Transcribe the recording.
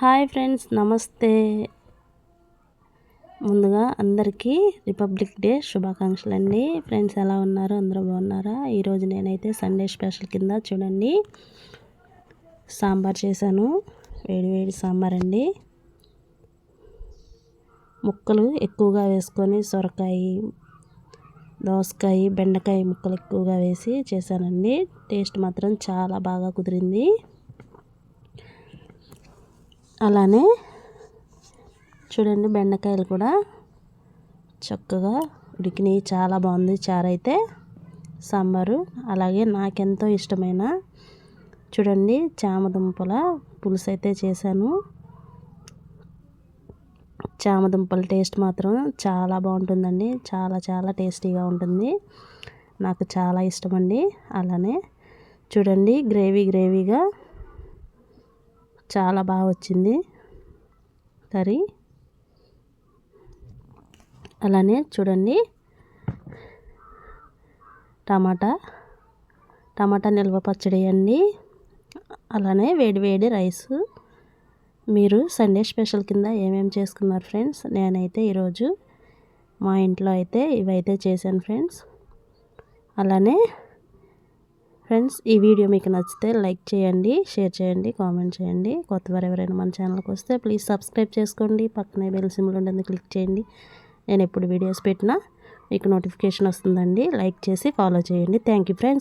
Hi friends నమస్తే. ముందుగా అందరికీ రిపబ్లిక్ డే శుభాకాంక్షలు అండి ఫ్రెండ్స్ ఎలా ఉన్నారు? అందరూ బాగున్నారా? ఈరోజు నేనైతే సండే స్పెషల్ కింద చూడండి. సాంబార్ చేశాను. వేడి వేడి సాంబార్ అండి. ముక్కలు ఎక్కువగా వేసుకొని సొరకాయ దోసకాయ బెండకాయ ముక్కలు ఎక్కువగా వేసి చేశానండి. టేస్ట్ మాత్రం చాలా బాగా కుదిరింది. అలానే చూడండి బెండకాయలు కూడా చక్కగా ఉడికినాయి. చాలా బాగుంది చారు అయితే. సాంబారు. అలాగే నాకెంతో ఇష్టమైన చూడండి చామదుంపల పులుసు అయితే చేశాను. చామదుంపల టేస్ట్ మాత్రం చాలా బాగుంటుందండి. చాలా చాలా టేస్టీగా ఉంటుంది. నాకు చాలా ఇష్టమండి. అలానే చూడండి గ్రేవీ గ్రేవీగా చాలా బాగా వచ్చింది కర్రీ. అలానే చూడండి టమాటా. టమాటా నిల్వ పచ్చడి అండి. అలానే వేడి వేడి రైస్. మీరు సండే స్పెషల్ కింద ఏమేమి చేసుకున్నారు ఫ్రెండ్స్? నేనైతే ఈరోజు మా ఇంట్లో అయితే ఇవైతే చేశాను ఫ్రెండ్స్. అలానే ఫ్రెండ్స్ ఈ వీడియో మీకు నచ్చితే లైక్ చేయండి షేర్ చేయండి కామెంట్ చేయండి. కొత్తవారు ఎవరైనా మన ఛానల్కి వస్తే ప్లీజ్ సబ్స్క్రైబ్ చేసుకోండి. పక్కనే బెల్ సింబల్ ఉంటుంది క్లిక్ చేయండి. నేను ఎప్పుడు వీడియోస్ పెట్టినా మీకు నోటిఫికేషన్ వస్తుందండి. లైక్ చేసి ఫాలో చేయండి. Thank you friends.